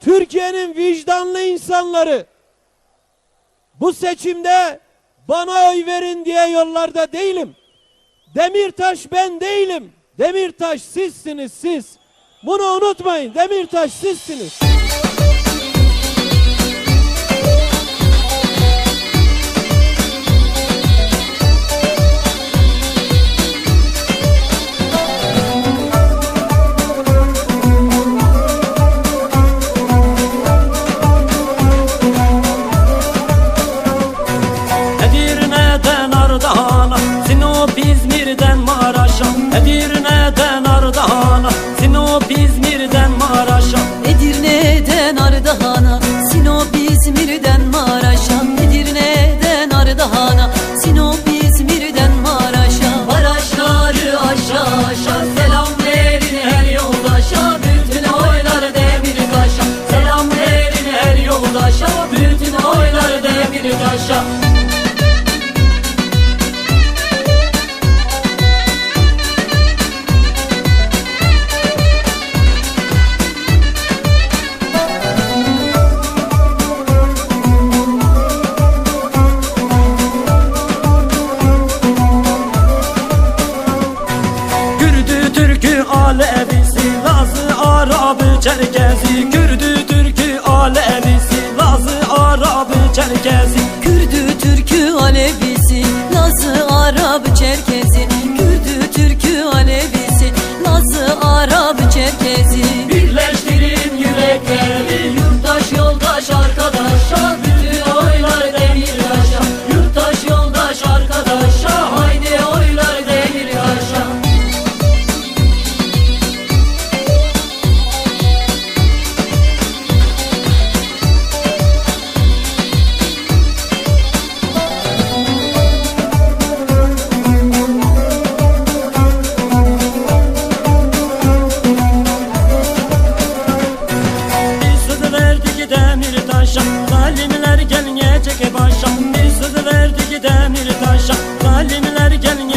Türkiye'nin vicdanlı insanları bu seçimde bana oy verin diye yollarda değilim. Demirtaş ben değilim. Demirtaş sizsiniz siz. Bunu unutmayın. Demirtaş sizsiniz. Ardahan'a Sinop İzmir'den Maraş'a Edirne'den Ardahan'a Sinop İzmir'den Maraş'a. Edirne'den Ardahan'a Sinop İzmir'den Maraş'a Edirne'den Ardahan'a Sinop İzmir'den Maraş'a Maraşları aşağı aşağı. Selam verin her yoldaşa Bütün oylar demir kaşa Selam verin her yoldaşa Bütün oylar demir kaşa Alevisi Lazı Arabı Çerkezi. Kürdü Türkü Alevisi Lazı Arabı Çerkezi. Kürdü Türkü Alevisi Lazı Arap Çerkezi demir taşa Zalimler gelmeyecek başa Bir söz verdik demir taşa Zalimler gelmeyecek